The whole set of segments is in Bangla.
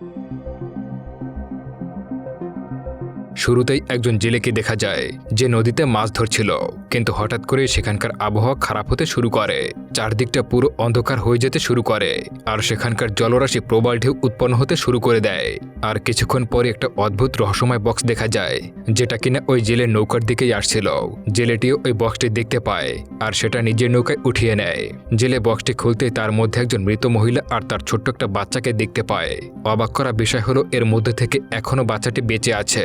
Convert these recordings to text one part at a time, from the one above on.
Thank you. শুরুতেই একজন জেলেকে দেখা যায়, যে নদীতে মাছ ধরছিল। কিন্তু হঠাৎ করে সেখানকার আবহাওয়া খারাপ হতে শুরু করে। চারদিকটা পুরো অন্ধকার হয়ে যেতে শুরু করে, আর সেখানকার জলরাশি প্রবল ঢেউ উৎপন্ন হতে শুরু করে দেয়। আর কিছুক্ষণ পরে একটা অদ্ভুত রহস্যময় বক্স দেখা যায়, যেটা কিনা ওই জেলের নৌকার দিকেই আসছিল। জেলেটিও ওই বক্সটি দেখতে পায়, আর সেটা নিজের নৌকায় উঠিয়ে নেয়। জেলে বক্সটি খুলতে তার মধ্যে একজন মৃত মহিলা আর তার ছোট্ট একটা বাচ্চাকে দেখতে পায়। অবাক করা বিষয় হলো, এর মধ্যে থেকে এখনও বাচ্চাটি বেঁচে আছে।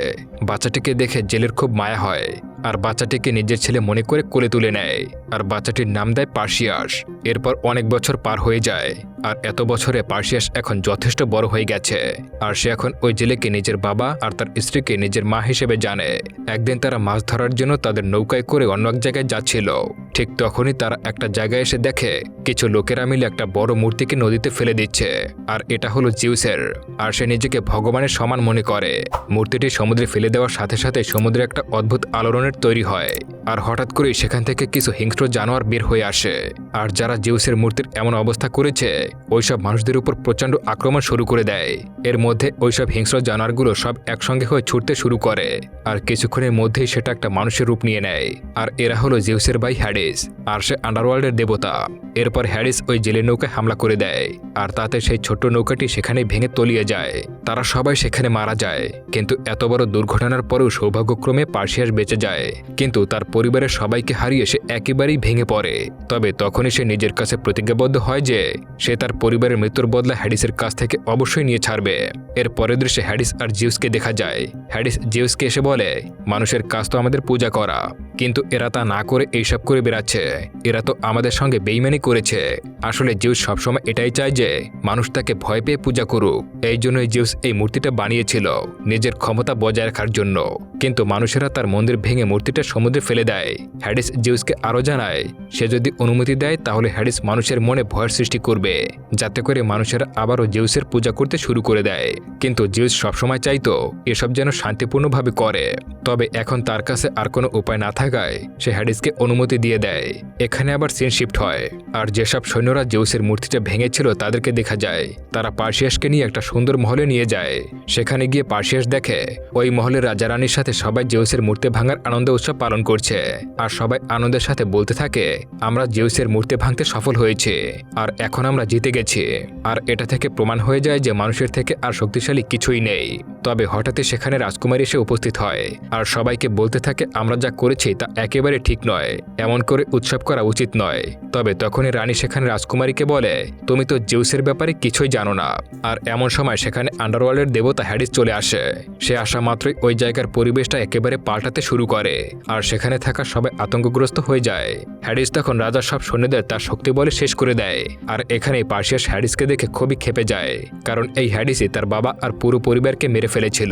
বাচ্চাটিকে দেখে জেলের খুব মায়া হয়। আর বাচ্চাটিকে নিজের ছেলে মনে করে কোলে তুলে নেয়। আর বাচ্চাটির নাম দেয় পার্সিয়াস এরপর অনেক বছর পার হয়ে যায়। আর এত বছরে পার্সিয়াস এখন যথেষ্ট বড় হয়ে গেছে। আর সে এখন ওই জেলেকে নিজের বাবা আর তার স্ত্রীকে নিজের মা হিসেবে জানে। একদিন তারা মাছ ধরার জন্য তাদের নৌকায় করে অন্য এক জায়গায় যাচ্ছিল। ঠিক তখনই তারা একটা জায়গায় এসে দেখে, কিছু লোকেরা মিলে একটা বড় মূর্তিকে নদীতে ফেলে দিচ্ছে। আর এটা হলো জিউসের। আর সে নিজেকে ভগবানের সমান মনে করে। মূর্তিটি সমুদ্রে ফেলে দেওয়ার সাথে সাথে সমুদ্রে একটা অদ্ভুত আলোড়নের তৈরি হয়, আর হঠাৎ করেই সেখান থেকে কিছু হিংস্র জানোয়ার বের হয়ে আসে। আর যারা জিউসের মূর্তির এমন অবস্থা করেছে, ওইসব মানুষদের উপর প্রচণ্ড আক্রমণ শুরু করে দেয়। এর মধ্যে ওইসব হিংস্র জানোয়ারগুলো সব একসঙ্গে হয়ে ছুটতে শুরু করে, আর কিছুক্ষণের মধ্যেই সেটা একটা মানুষের রূপ নিয়ে নেয়। আর এরা হলো জিউসের ভাই হ্যাডিস আর সে আন্ডারওয়ার্ল্ডের দেবতা। এরপর হ্যারিস ওই জেলের নৌকায় হামলা করে দেয়, আর তাতে সেই ছোট্ট নৌকাটি সেখানে ভেঙে তলিয়ে যায়। তারা সবাই সেখানে মারা যায়, কিন্তু এত বড় দুর্ঘটনার পরেও সৌভাগ্যক্রমে পার্সিয়াস বেঁচে যায়। কিন্তু তার পরিবারের সবাইকে হারিয়ে সে একেবারেই ভেঙে পড়ে। তবে তখনই সে নিজের কাছে প্রতিজ্ঞাবদ্ধ হয় যে, সে তার পরিবারের মৃত্যুর বদলা হ্যাডিসের কাছ থেকে অবশ্যই নিয়ে ছাড়বে। এর পরের দৃশ্যে হ্যাডিস আর জিউসকে দেখা যায়। হ্যাডিস জিউসকে এসে বলে, মানুষের কাজ তো আমাদের পূজা করা। কিন্তু এরা তা না করে এইসব করে বেড়াচ্ছে। এরা তো আমাদের সঙ্গে বেইমানি করেছে। আসলে জিউস সবসময় এটাই চায় যে, মানুষ তাকে ভয় পেয়ে পূজা করুক। এই জন্যই জিউস এই মূর্তিটা বানিয়েছিল নিজের ক্ষমতা বজায় রাখার জন্য। কিন্তু মানুষেরা তার মন্দির ভেঙে মূর্তিটা সমুদ্রে ফেলে দেয়। হ্যারিস জিউসকে আরও জানায়, সে যদি অনুমতি দেয়, তাহলে হ্যারিস মানুষের মনে ভয়ের সৃষ্টি করবে, যাতে করে মানুষেরা আবারও জিউসের পূজা করতে শুরু করে দেয়। কিন্তু জিউস সবসময় চাইতো এসব যেন শান্তিপূর্ণভাবে করে। তবে এখন তার কাছে আর কোনো উপায় না থাকায় সে হ্যারিসকে অনুমতি দিয়ে দেয়। এখানে আবার সিন শিফট হয়। আর যেসব সৈন্যরা জেউসের মূর্তিটা ভেঙেছিল, তাদেরকে দেখা যায়। তারা পার্সিয়াসকে নিয়ে একটা সুন্দর মহলে নিয়ে যায়। সেখানে গিয়ে পার্সিয়াস দেখে, ওই মহলের রাজা রানীর সাথে সবাই জেউসের মূর্তি ভাঙার আনন্দ উৎসব পালন করছে। আর সবাই আনন্দের সাথে বলতে থাকে, আমরা জেউসের মূর্তি ভাঙতে সফল হয়েছে, আর এখন আমরা জিতে গেছি। আর এটা থেকে প্রমাণ হয়ে যায় যে মানুষের থেকে আর শক্তিশালী কিছুই নেই। তবে হঠাৎই সেখানে রাজকুমারী এসে উপস্থিত হয়, আর সবাইকে বলতে থাকে, আমরা যা করেছি তা একেবারে ঠিক নয়, এমন করে উৎসব করা উচিত নয়। তবে তখনই রানী সেখানে রাজকুমারীকে বলে, তুমি তো জিউসের ব্যাপারে কিছুই জানো না। আর এমন সময় সেখানে আন্ডারওয়ার্ল্ডের দেবতা হ্যারিস চলে আসে। সে আসা মাত্রই ওই জায়গার পরিবেশটা একেবারে পাল্টাতে শুরু করে। আর সেখানে থাকা সবাই আতঙ্কগ্রস্ত হয়ে যায়। হ্যারিস তখন রাজার সব সৈন্যদের তার শক্তি বলে শেষ করে দেয়, আর এখানেই পার্সিয়াস হ্যারিসকে দেখে খুবই খেপে যায়, কারণ এই হ্যারিসই তার বাবা আর পুরো পরিবারকে মেরে ফেলেছিল।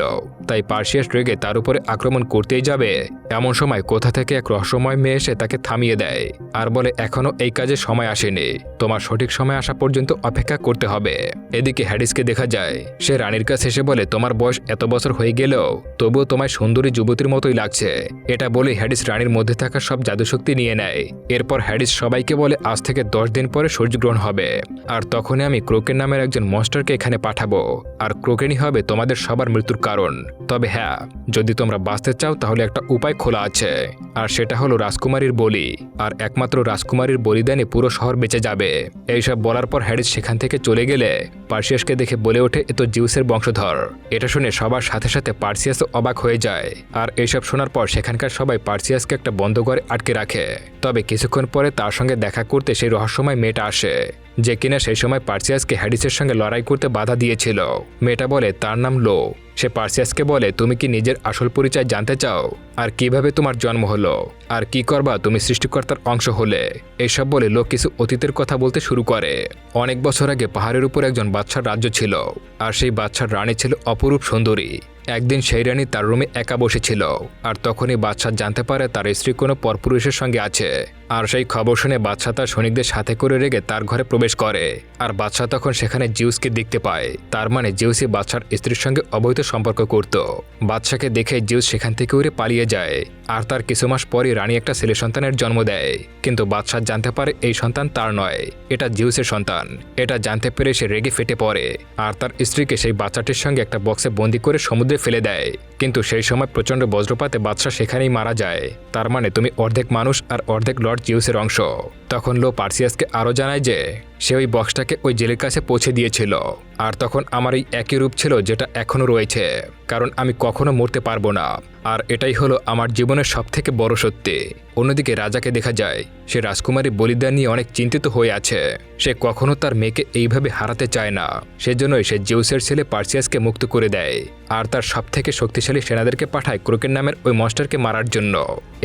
তাই পার্সিয়াস রেগে তার উপরে আক্রমণ করতেই যাবে। এমন সময় কোথা থেকে এক রহস্যময় মেয়ে এসে তাকে থামিয়ে দেয়, আর বলে এখনও এই কাজে সময় আসেনি। তোমার সঠিক সময় আসা পর্যন্ত অপেক্ষা করতে হবে। এদিকে হ্যারিসকে দেখা যায়, সে রানীর কাছে এসে বলে, তোমার বয়স এত বছর হয়ে গেলেও তবুও তোমায় সুন্দরী যুবতীর মতোই লাগছে। এটা বলে হ্যারিস রানীর মধ্যে থাকা সব জাদুশক্তি নিয়ে নেয়। এরপর হ্যারিস সবাইকে বলে, আজ থেকে দশ দিন পরে সূর্যগ্রহণ হবে। আর তখনই আমি ক্রোকেন নামের একজন মস্টারকে এখানে পাঠাবো। আর ক্রোকেনই হবে তোমাদের সবার মৃত্যুর কারণ। তবে হ্যাঁ যদি তোমরা বাঁচতে চাও, তাহলে একটা উপায় খোলা আছে। আর সেটা হলো রাজকুমারীর বলি। আর একমাত্র রাজকুমারীর বলিদানে পুরো শহর বেঁচে যাবে। এইসব বলার পর হ্যারিস সেখান থেকে চলে গেলে পার্সিয়াসকে দেখে বলে ওঠে, এ তো জিউসের বংশধর। এটা শুনে সবার সাথে সাথে পার্সিয়াস অবাক হয়ে যায়। আর এইসব শোনার পর সেখানকার সবাই পার্সিয়াসকে একটা বন্ধ ঘরে আটকে রাখে। তবে কিছুক্ষণ পরে তার সঙ্গে দেখা করতে সেই রহস্যময় মেয়েটা আসে। যে কিনা সেই সময় পার্সিয়াসকে হ্যাডিসের সঙ্গে লড়াই করতে বাধা দিয়েছিল। মেয়েটা বলে, তার নাম লো। সে পার্সিয়াসকে বলে, তুমি কি নিজের আসল পরিচয় জানতে চাও? আর কীভাবে তোমার জন্ম হলো? আর কি করবা তুমি সৃষ্টিকর্তার অংশ হলে? এসব বলে লোক কিছু অতীতের কথা বলতে শুরু করে। অনেক বছর আগে পাহাড়ের উপর একজন বাচ্চার রাজ্য ছিল, আর সেই বাচ্চার রানী ছিল অপরূপ সুন্দরী। একদিন সেই রানী তার রুমে একা বসেছিল, আর তখনই বাদশাহ জানতে পারে তার স্ত্রী কোনো পরপুরুষের সঙ্গে আছে। আর সেই খবর শুনে বাদশাহ তার সৈনিকদের সাথে করে রেগে তার ঘরে প্রবেশ করে। আর বাদশাহ তখন সেখানে জিউসকে দেখতে পায়। তার মানে জিউসই বাদশার স্ত্রীর সঙ্গে অবৈধ সম্পর্ক করত। বাদশাকে দেখে জিউস সেখান থেকে উড়ে পালিয়ে যায়। আর তার কিছু মাস পরই রানী একটা ছেলে সন্তানের জন্ম দেয়। কিন্তু বাদশাহ জানতে পারে এই সন্তান তার নয়। এটা জিউসের সন্তান। এটা জানতে পেরে সে রেগে ফেটে পড়ে। আর তার স্ত্রীকে সেই বাচ্চাটির সঙ্গে একটা বক্সে বন্দি করে সমুদ্রে ফেলে দেয়। কিন্তু সেই সময় প্রচণ্ড বজ্রপাতে বাদশাহ সেখানেই মারা যায়। তার মানে তুমি অর্ধেক মানুষ আর অর্ধেক লর্ড জিউসের অংশ। তখন লো পার্সিয়াসকে আরও জানায় যে, সে ওই বক্সটাকে ওই জেলের কাছে পৌঁছে দিয়েছিল। আর তখন আমার এই একই রূপ ছিল যেটা এখনও রয়েছে, কারণ আমি কখনো মরতে পারব না। আর এটাই হলো আমার জীবনের সবথেকে বড় সত্যি। অন্যদিকে রাজাকে দেখা যায়, সে রাজকুমারী বলিদান নিয়ে অনেক চিন্তিত হয়ে আছে। সে কখনো তার মেয়েকে এইভাবে হারাতে চায় না। সেজন্যই সে জিউসের ছেলে পার্সিয়াসকে মুক্ত করে দেয়, আর তার সবথেকে শক্তিশালী সেনাদেরকে পাঠায় ক্রোকের নামের ওই মস্টারকে মারার জন্য।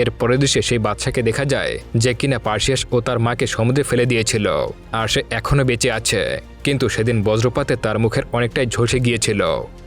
এর পরের দেশে সেই বাচ্চাকে দেখা যায়, যে কিনা পার্সিয়াস ও তার মাকে সমুদ্রে ফেলে দিয়েছিল, আর সে এখনও বেঁচে আছে। কিন্তু সেদিন বজ্রপাতে তার মুখের অনেকটাই ঝলসে গিয়েছিল,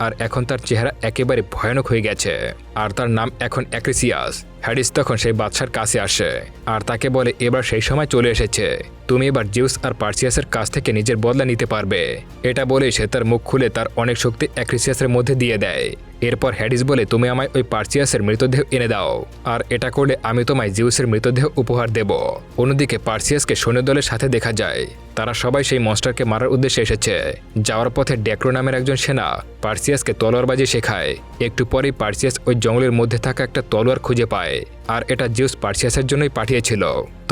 আর এখন তার চেহারা একেবারে ভয়ানক হয়ে গেছে। আর তার নাম এখন অ্যাক্রিসিয়াস। হ্যারিস তখন সেই বাদশার কাছে আসে আর তাকে বলে, এবার সেই সময় চলে এসেছে। তুমি এবার জিউস আর পার্সিয়াসের কাছ থেকে নিজের বদলা নিতে পারবে। এটা বলে সে তার মুখ খুলে তার অনেক শক্তি অ্যাক্রিসিয়াসের মধ্যে দিয়ে দেয়। এরপর হ্যারিস বলে, তুমি আমায় ওই পার্সিয়াসের মৃতদেহ এনে দাও আর এটা করলে আমি তোমায় জিউসের মৃতদেহ উপহার দেব। অন্যদিকে পার্সিয়াসকে সৈন্যদলের সাথে দেখা যায়। তারা সবাই সেই মনস্টারকে মারার উদ্দেশ্যে এসেছে। যাওয়ার পথে ডেক্রো নামের একজন সেনা পার্সিয়াসকে তলোয়ারবাজি শেখায়। একটু পরেই পার্সিয়াস ওই জঙ্গলের মধ্যে থাকা একটা তলোয়ার খুঁজে পায় আর এটা জিউস পার্সিয়াসের জন্যই পাঠিয়েছিল।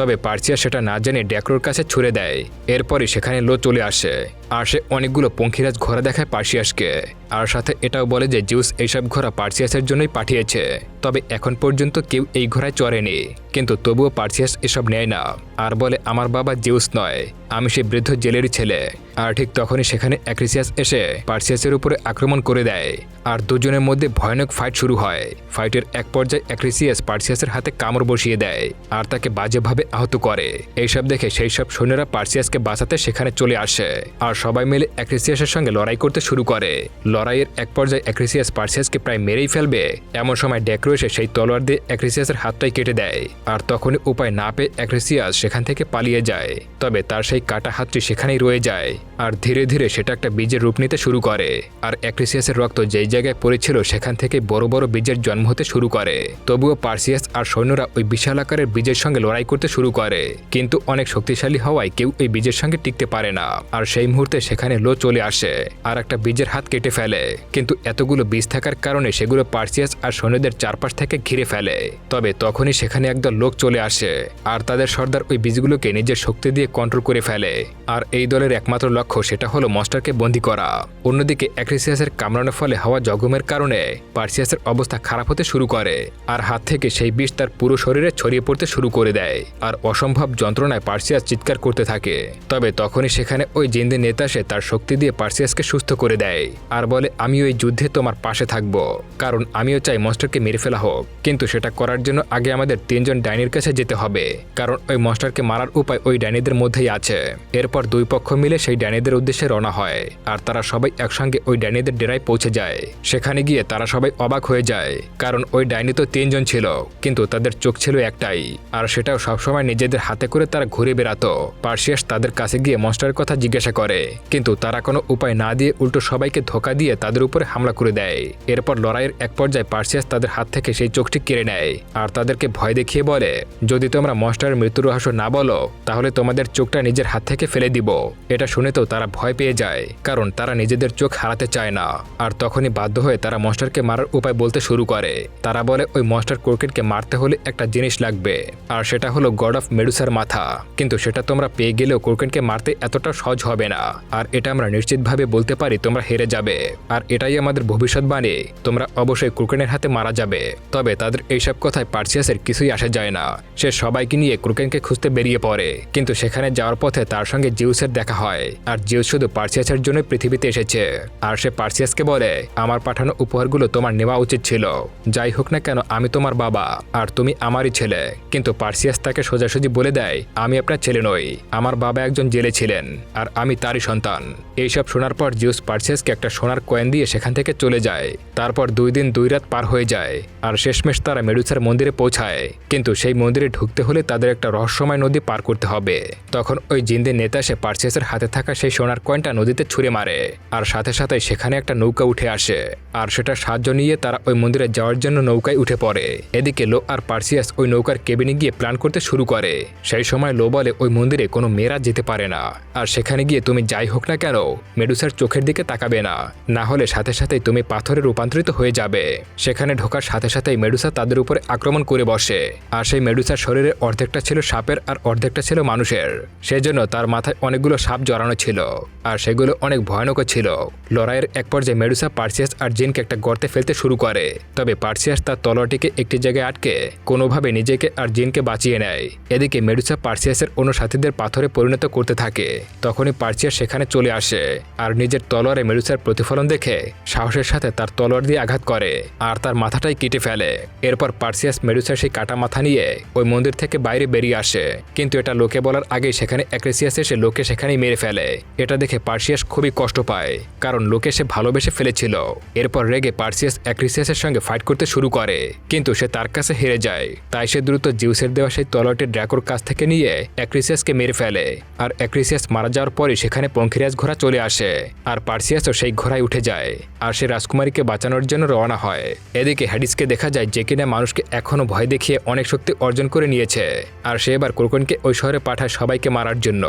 তবে পার্সিয়াস সেটা না জেনে ড্যাক্রোর কাছে ছুড়ে দেয়। এরপরই সেখানে লো চলে আসে। আর সে অনেকগুলো পঙ্খিরাজ ঘোড়া দেখায় পার্সিয়াসকে। আর সাথে এটাও বলে যে জিউস এইসব ঘোড়া পার্সিয়াসের জন্যই পাঠিয়েছে। তবে এখন পর্যন্ত কেউ এই ঘোড়ায় চড়েনি। কিন্তু তবুও পার্সিয়াস এসব নেয় না। আর বলে, আমার বাবা জিউস নয়। আমি সেই বৃদ্ধ জেলেরই ছেলে। আর ঠিক তখনই সেখানে অ্যাক্রিসিয়াস এসে পার্সিয়াসের উপরে আক্রমণ করে দেয়। আর দুজনের মধ্যে ভয়ানক ফাইট শুরু হয়। ফাইটের এক পর্যায়ে অ্যাক্রিসিয়াস পার্সিয়াসের হাতে কামড় বসিয়ে দেয়। আর তাকে বাজেভাবে আহত করে। এইসব দেখে সেই সব সৈন্যরা পার্সিয়াসকে বাঁচাতে সেখানে চলে আসে আর সবাই মিলে অ্যাক্রিসিয়াসের সঙ্গে লড়াই করতে শুরু করে। লড়াইয়ের এক পর্যায়ে অ্যাক্রিসিয়াস পার্সিয়াসকে প্রায় মেরেই ফেলবে। এমন সময় ডেক্রো এসে সেই তলোয়ার দিয়ে অ্যাক্রিসিয়াসের হাতটাই কেটে দেয় আর তখনই উপায় না পেয়ে অ্যাক্রিসিয়াস সেখান থেকে পালিয়ে যায়। তবে তার সেই কাটা হাতটি সেখানেই রয়ে যায় আর ধীরে ধীরে সেটা একটা বীজের রূপ নিতে শুরু করে আর অ্যাক্রিসিয়াসের রক্ত যেই জায়গায় পড়েছিল সেখান থেকে বড় বড় বীজের জন্ম হতে শুরু করে। তবুও পার্সিয়াস আর সৈন্যরা ওই বিশাল আকারের বীজের সঙ্গে লড়াই করতে শুরু করে। কিন্তু অনেক শক্তিশালী হওয়ায় কেউ এই বীজের সঙ্গে টিকতে পারে না। আর সেই মুহূর্তে সেখানে লো চলে আসে আর একটা বীজের হাত কেটে ফেলে। কিন্তু এতগুলো বীজ থাকার কারণে সেগুলো পার্সিয়াস আর সৈন্যদের চারপাশ থেকে ঘিরে ফেলে। তবে তখনই সেখানে একদল লোক চলে আসে আর তাদের সর্দার ওই বীজগুলোকে নিজের শক্তি দিয়ে কন্ট্রোল করে ফেলে। আর এই দলের একমাত্র লক্ষ্য সেটা হলো মস্টারকে বন্দি করা। অন্যদিকে অ্যাক্রিসিয়াসের কামড়ানোর ফলে হওয়া জগমের কারণে পার্সিয়াসের অবস্থা খারাপ হতে শুরু করে। আর হাত থেকে সেই বিষ তার পুরো শরীরে ছড়িয়ে পড়তে শুরু করে দেয়। আর অসম্ভব যন্ত্রণায় পার্সিয়াস চিৎকার করতে থাকে। তবে তখনই সেখানে ওই জিন্দি নেতা সে তার শক্তি দিয়ে পার্সিয়াসকে সুস্থ করে দেয় আর বলে, আমি ওই যুদ্ধে তোমার পাশে থাকব, কারণ আমিও চাই মস্টারকে মেরে ফেলা হোক। কিন্তু সেটা করার জন্য আগে আমাদের তিনজন ডাইনির কাছে যেতে হবে, কারণ ওই মস্টারকে মারার উপায় ওই ডাইনিদের মধ্যেই আছে। এরপর দুই পক্ষ মিলে সেই ডাইনিদের উদ্দেশ্যে রওনা হয়, আর তারা সবাই একসঙ্গে ওই ডাইনিদের ডেরায় পৌঁছে যায়। সেখানে গিয়ে তারা সবাই অবাক হয়ে যায়, কারণ ওই ডাইনি তো তিনজন ছিল, কিন্তু তাদের চোখ ছিল একটাই, আর সেটাও সবসময় নিজেদের হাতে করে তারা ঘুরে বেড়াতো। পার্সিয়াস তাদের কাছে গিয়ে মস্টারের কথা জিজ্ঞাসা করে। কিন্তু তারা কোনো উপায় না দিয়ে উল্টো সবাইকে ধোকা দিয়ে তাদের উপরে হামলা করে দেয়। এরপর লড়াইয়ের এক পর্যায়ে পার্সিয়াস তাদের হাত থেকে সেই চোখটি কেড়ে নেয় আর তাদেরকে ভয় দেখিয়ে বলে, যদি তোমরা মস্টারের মৃত্যুর রহস্য না বলো, তাহলে তোমাদের চোখটা নিজের হাত থেকে ফেলে দিব। এটা শুনে তো তারা ভয় পেয়ে যায়, কারণ তারা নিজেদের চোখ হারাতে চায় না। আর তখনই বাধ্য হয়ে তারা মস্টারকে মারার উপায় বলতে শুরু করে। তারা বলে, ওই মস্টার ক্রিকেটকে মারতে হলে একটা জিনিস লাগবে। আর সেটা হলো গড অফ মেডুসার মাথা। কিন্তু সেটা তোমরা পেয়ে গেলেও ক্রিকেটকে মারতে এতটা সহজ হবে না। আর এটা আমরা নিশ্চিতভাবে বলতে পারি তোমরা হেরে যাবে। আর এটাই আমাদের ভবিষ্যৎবাণী তোমরা অবশ্যই ক্রুকেনের হাতে মারা যাবে। তবে তাদের এইসব কথায় পার্সিয়াসের কিছুই আসা যায় না। সে সবাইকে নিয়ে ক্রুকেনকে খুঁজতে বেরিয়ে পড়ে। কিন্তু সেখানে যাওয়ার পথে তার সঙ্গে জিউসের দেখা হয়। আর জিউস শুধু পার্সিয়াসের জন্য পৃথিবীতে এসেছে। আর সে পার্সিয়াসকে বলে, আমার পাঠানো উপহারগুলো তোমার নেওয়া উচিত ছিল। যাই হোক না কেন, আমি তোমার বাবা। আর তুমি আমারই ছেলে। কিন্তু পার্সিয়াস তাকে সোজাসুজি বলে দেয়, আমি আপনার ছেলে নই, আমার বাবা একজন জেলে ছিলেন, আর আমি তারই সন্তান। এইসব শোনার পর জিউস পার্সেসকে একটা সোনার কয়েন দিয়ে সেখান থেকে চলে যায়। তারপর দুই দিন দুই রাত পার হয়ে যায়, আর শেষমেশ তারা মেডুসার মন্দিরে পৌঁছায়। কিন্তু সেই মন্দিরে ঢুকতে হলে তাদের একটা রহস্যময় নদী পার করতে হবে। তখন ওই জিন্দের নেতা সে পার্সিয়াসের হাতে থাকা সেই সোনার কয়েনটা নদীতে ছুঁড়ে মারে, আর সাথে সাথে সেখানে একটা নৌকা উঠে আসে, আর সেটা সাহায্য নিয়ে তারা ওই মন্দিরে যাওয়ার জন্য নৌকায় উঠে পড়ে। এদিকে লো আর পার্সিয়াস ওই নৌকার কেবিনে গিয়ে প্ল্যান করতে শুরু করে। সেই সময় লো বলে ওই মন্দিরে কোনো মেয়েরা যেতে পারে না। আর সেখানে গিয়ে তুমি যাই হোক না কেন, মেডুসার চোখের দিকে তাকাবে না। না হলে সাথে সাথেই তুমি পাথরে রূপান্তরিত হয়ে যাবে। সেখানে ঢোকার সাথে সাথেই মেডুসা তাদের উপরে আক্রমণ করে বসে। আর সেই মেডুসার শরীরের অর্ধেকটা ছিল সাপের আর অর্ধেকটা ছিল মানুষের। সেজন্য তার মাথায় অনেকগুলো সাপ জড়ানো ছিল। আর সেগুলো অনেক ভয়ানক ছিল। লড়াইয়ের এক পর্যায়ে মেডুসা, পার্সিয়াস আর জিনকে একটা গর্তে ফেলতে শুরু করে। তবে পার্সিয়াস তার তলোয়ারটিকে একটি জায়গায় আটকে, কোনোভাবে নিজেকে আর জিনকে বাঁচিয়ে নেয়। এদিকে মেডুসা পার্সিয়াসের অন্য সাথীদের পাথরে পরিণত করতে থাকে। তখনই পার্সিয়াস সেখানে চলে আসে আর নিজের তলোয়ারে মেডুসার প্রতিফলন দেখে সাহসের সাথে তার তলোয়ার দিয়ে আঘাত করে আর তার মাথাটাই কেটে ফেলে। এরপর পার্সিয়াস মেডুসার সেই কাটা মাথা নিয়ে ওই মন্দির থেকে বাইরে বেরিয়ে আসে। কিন্তু এটা লোকে বলার আগেই সেখানে অ্যাক্রেসিয়াস এসে লোকে সেখানেই মেরে ফেলে। এটা দেখে পার্সিয়াস খুবই কষ্ট পায়, কারণ লোকে সে ভালোবেসে ফেলেছিল। এরপর রেগে পার্সিয়াস অ্যাক্রিসিয়াসের সঙ্গে ফাইট করতে শুরু করে, কিন্তু সে তার কাছে হেরে যায়। তাই সে দ্রুত জিউসের দেওয়া সেই তলোয়ারটি ড্র্যাকোর কাছ থেকে নিয়ে অ্যাক্রিসিয়াসকে মেরে ফেলে, আর অ্যাক্রিসিয়াস মারা যাওয়ার পরে সেখানে পঙ্খিরিয়াস ঘোড়া চলে আসে, আর পার্সিয়াসও সেই ঘোড়ায় উঠে যায়, আর সে রাজকুমারীকে বাঁচানোর জন্য রওনা হয়। এদিকে হ্যাডিসকে দেখা যায় যে কিনা মানুষকে এখনও ভয় দেখিয়ে অনেক শক্তি অর্জন করে নিয়েছে, আর সে এবার ক্রোকনকে ওই শহরে পাঠায় সবাইকে মারার জন্য।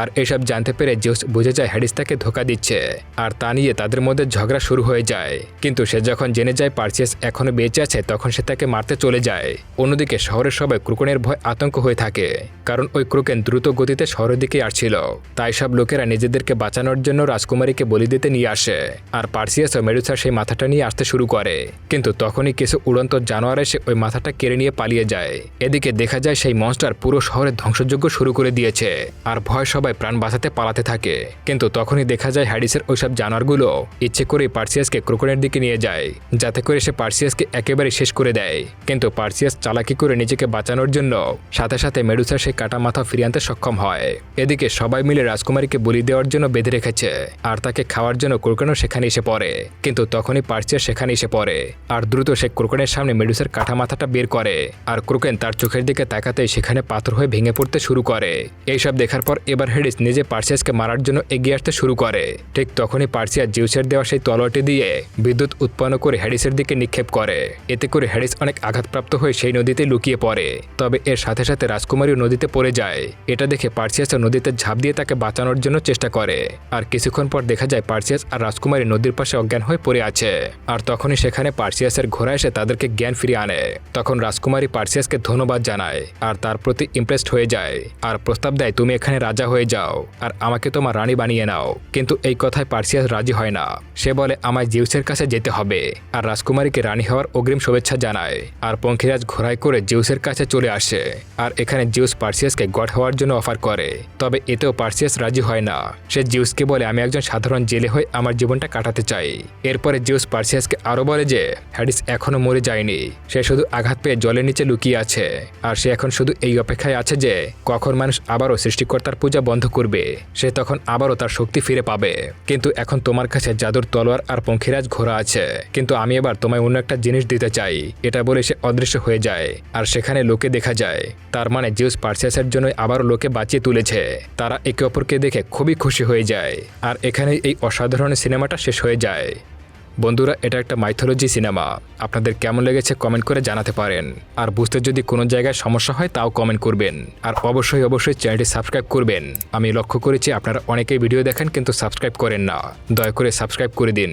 আর এসব জানতে পেরে জিউস বুঝে যায় হ্যাডিস তাকে ধোকা দিচ্ছে। আর তা নিয়ে তাদের মধ্যে ঝগড়া শুরু হয়ে যায়। কিন্তু সে যখন জেনে যায় পার্সিয়াস এখনও বেঁচে আছে, তখন সে তাকে মারতে চলে যায়। অন্যদিকে শহরের সবাই ক্রুকনের ভয় আতঙ্ক হয়ে থাকে। কারণ ওই ক্রুকেন দ্রুত গতিতে শহরের দিকে আসছিল। তাই সব লোকেরা নিজেদেরকে বাঁচানোর জন্য রাজকুমারীকে বলি দিতে নিয়ে আসে। আর পার্সিয়াস ও মেডুসা সেই মাথাটা নিয়ে আসতে শুরু করে। কিন্তু তখনই কিছু উড়ন্ত জানোয়ার এসে ওই মাথাটা কেড়ে নিয়ে পালিয়ে যায়। এদিকে দেখা যায় সেই মনস্টার পুরো শহরে ধ্বংসযজ্ঞ শুরু করে দিয়েছে। আর ভয় সবাই প্রাণ বাঁচাতে পালাতে থাকে। কিন্তু তখনই দেখা যায় হ্যাডিসের ওইসব জানোয়ারগুলো ইচ্ছে করে পার্সিয়াসকে ক্রোকনের দিকে নিয়ে যায়, যাতে করে সে পার্সিয়াসকে একেবারে শেষ করে দেয়। কিন্তু পার্সিয়াস চালাকি করে নিজেকে বাঁচানোর জন্য সাথে সাথে মেডুসার সেই কাটা মাথা ফিরিয়ে আনতে সক্ষম হয়। এদিকে সবাই মিলে রাজকুমারীকে বলি দেওয়ার জন্য বেঁধে রেখেছে আর তাকে খাওয়ার জন্য ক্রোকনও সেখানে এসে পড়ে। কিন্তু তখনই পার্সিয়াস সেখানে এসে পড়ে আর দ্রুত সে ক্রোকনের সামনে মেডুসার কাটা মাথাটা বের করে আর ক্রোকেন তার চোখের দিকে তাকাতেই সেখানে পাথর হয়ে ভেঙে পড়তে শুরু করে। এইসব দেখার পর এবার হেডিস নিজে পার্সিয়াসকে মারার জন্য এগিয়ে আসতে শুরু করে। ঠিক তখনই পার্সিয়াস জিউসের দেওয়া সেই তলোয়ারটি দিয়ে বিদ্যুৎ উৎপন্ন করে হ্যারিসের দিকে নিক্ষেপ করে। এতে করে হ্যারিস অনেক আঘাতপ্রাপ্ত হয়ে সেই নদীতে লুকিয়ে পড়ে। তবে এর সাথে সাথে রাজকুমারীও নদীতে পড়ে যায়। এটা দেখে পার্সিয়াস নদীতে ঝাঁপ দিয়ে তাকে বাঁচানোর জন্য চেষ্টা করে। আর কিছুক্ষণ পর দেখা যায় পার্সিয়াস আর রাজকুমারী নদীর পাশে অজ্ঞান হয়ে পড়ে আছে। আর তখনই সেখানে পার্সিয়াসের ঘোড়া এসে তাদেরকে জ্ঞান ফিরিয়ে আনে। তখন রাজকুমারী পার্সিয়াসকে ধন্যবাদ জানায় আর তার প্রতি ইমপ্রেসড হয়ে যায়। আর প্রস্তাব দেয়, তুমি এখানে রাজা হয়ে যাও। আর আমাকে তোমার রানী বানিয়ে নাও। কিন্তু এই কথায় পার্সিয়াস রাজি হয় না। সে বলে, আমায় জিউসের কাছে যেতে হবে। আর রাজকুমারীকে রানী হওয়ার অগ্রিম শুভেচ্ছা জানায়। আর পঙ্খিরাজ ঘোড়ায় করে জিউসের কাছে চলে আসে। আর এখানে জিউস পার্সিয়াসকে গড হওয়ার জন্য অফার করে। তবে এতেও পার্সিয়াস রাজি হয় না। সে জিউসকে বলে, আমি একজন সাধারণ জেলে হয়ে আমার জীবনটা কাটাতে চাই। এরপরে জিউস পার্সিয়াসকে আরও বলে যে হ্যাডিস এখনও মরে যায়নি। সে শুধু আঘাত পেয়ে জলের নিচে লুকিয়ে আছে। আর সে এখন শুধু এই অপেক্ষায় আছে যে, কখন মানুষ আবারও সৃষ্টিকর্তার পূজা বন্ধ করবে। সে তখন আবারও তার শক্তি ফিরে পাবে। কিন্তু এখন তোমার কাছে জাদুর তলোয়ার আর পঙ্খিরাজ ঘোড়া আছে। কিন্তু আমি এবার তোমায় অন্য একটা জিনিস দিতে চাই। এটা বলে সে অদৃশ্য হয়ে যায়। আর সেখানে লোকে দেখা যায়। তার মানে জিউস পার্সিয়াসের জন্য আবারও লোকে বাঁচিয়ে তুলেছে। তারা একে অপরকে দেখে খুবই খুশি হয়ে যায়। আর এখানে এই অসাধারণ সিনেমাটা শেষ হয়ে যায়। বন্ধুরা, এটা একটা মাইথোলজি সিনেমা আপনাদের কেমন লেগেছে কমেন্ট করে জানাতে পারেন। আর বুঝতে যদি কোনো জায়গায় সমস্যা হয়, তাও কমেন্ট করবেন। আর অবশ্যই অবশ্যই চ্যানেলটি সাবস্ক্রাইব করবেন। আমি লক্ষ্য করেছি আপনারা অনেকেই ভিডিও দেখেন, কিন্তু সাবস্ক্রাইব করেন না। দয়া করে সাবস্ক্রাইব করে দিন।